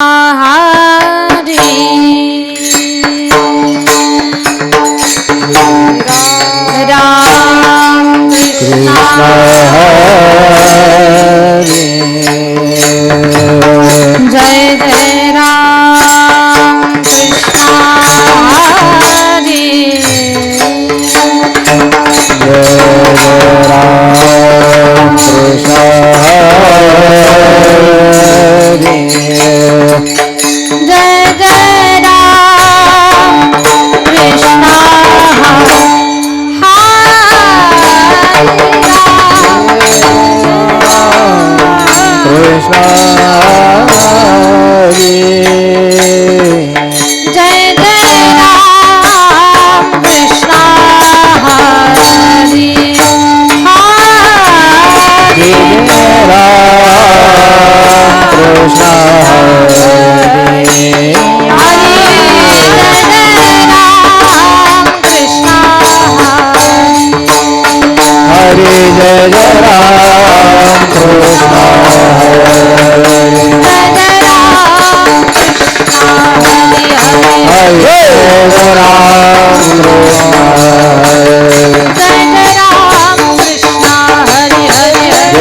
Uh, Krishna.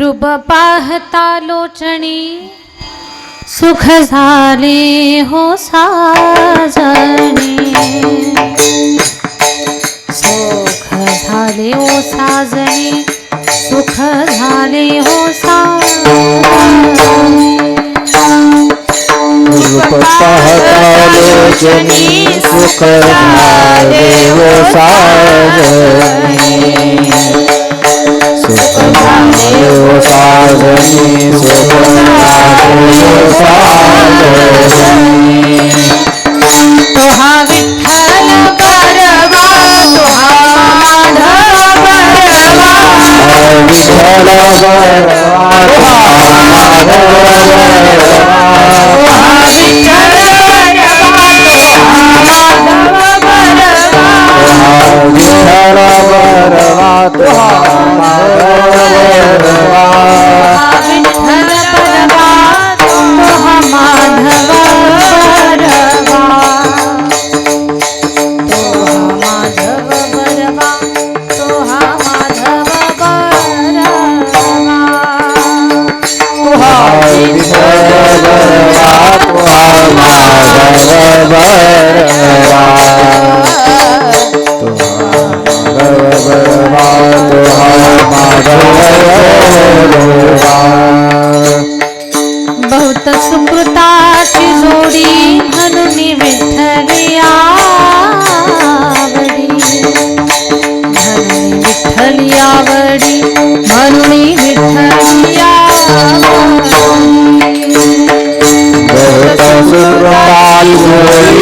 रूप पाहता लोचणी सुख झाले हो साजणी सुख झाले हो साजणी सुख झाले हो पाहतालोचनी सुख झाले हो साजनी।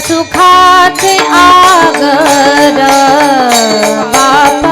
सुखाचे आगर बापा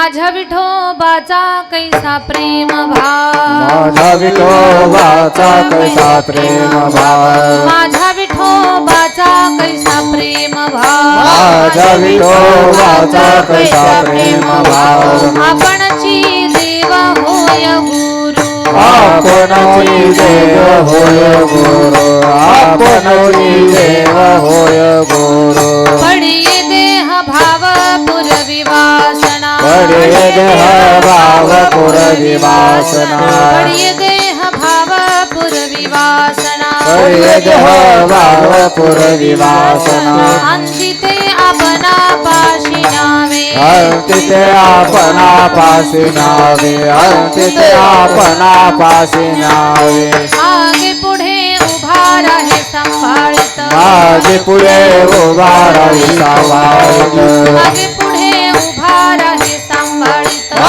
माझ्या विठोबाचा कैसा प्रेम भाव? माझा विठोबाचा कैसा प्रेम भाव? माझ्या विठोबाचा कैसा प्रेम भाव? माझा विठोबाचा कैसा प्रेम भाव? आपणची देव होय गुरु. आपणची देव होय गुरु. आपणची देव होय गुरु. पडिये देह भाव पुरवी पडे देह भाव पुरवी वासना पडिये देह भाव पुरवी वासना पडे देह अंतिते आपणा पाशी नावे अंतिते आपणा पाशी नावे मागे पुढे उभा राहे सांभाळित माझे पुढे उभा राही राहे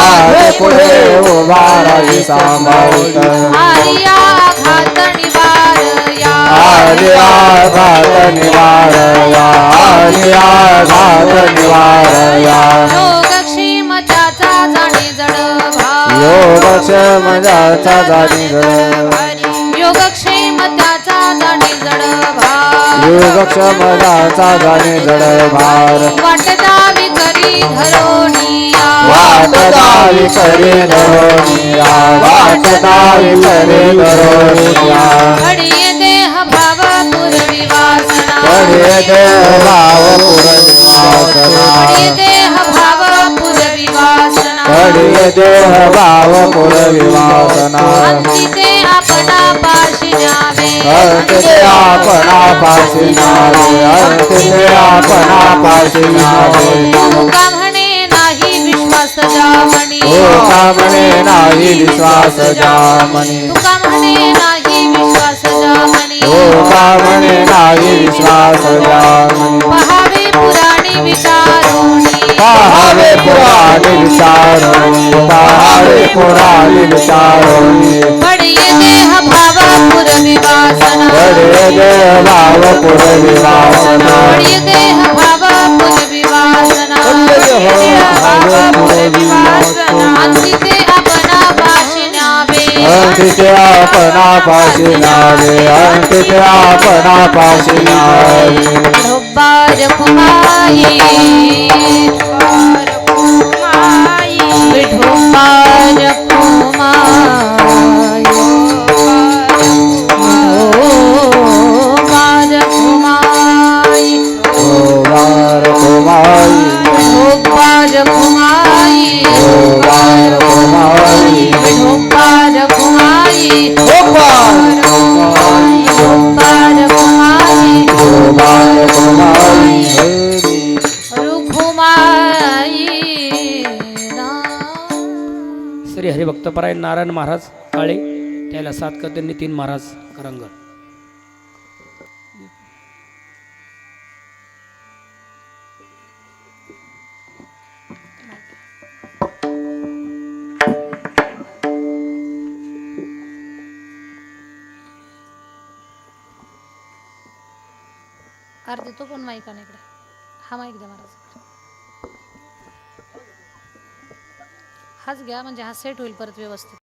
हात पुढे उभारावी सांभाळत आर्या घात निवारया आर्या निवारया योगक्षेम त्याचा जाणे जडभा योगक्षेम त्याचा जाणे योगक्षेम त्याचा वाटता विकरी धरून दावी करी धरोनिया वाट दावी करे दावी करे घडिये देह भाव पुरवी वासना भाव घडिये देह भाव पुरवी वासना पडे देह भाव पुरविवासना अंतिते आपणा पाशी न्यावे अंतिते आपणा पाशी नावे अंतिते आपणा पाशी नावे नाही विश्वास जामणी तुका म्हणे नाही विश्वास हो नाही विश्वास जामणी पहावे पुराणी विचारोणी पहावे पुराणे विचारोणी पहावे पुराणे विचारोणी पडिये देह भाव पुरवी वासना पडे देव भाव पुरविवासना पडिये देह अंतिते आपणा पाशी नावे अंतिते आपणा पाशी नावे ढोबार कुमाई ढोबार कुमाई ओ वार कुमारी नारायण महाराज काळे त्याला सातकर नितीन महाराज करंगळ अर्ध तो पण माईक आणि इकडे. हा माईक द्या महाराज. हाच घ्या म्हणजे हा सेट होईल परत व्यवस्थित.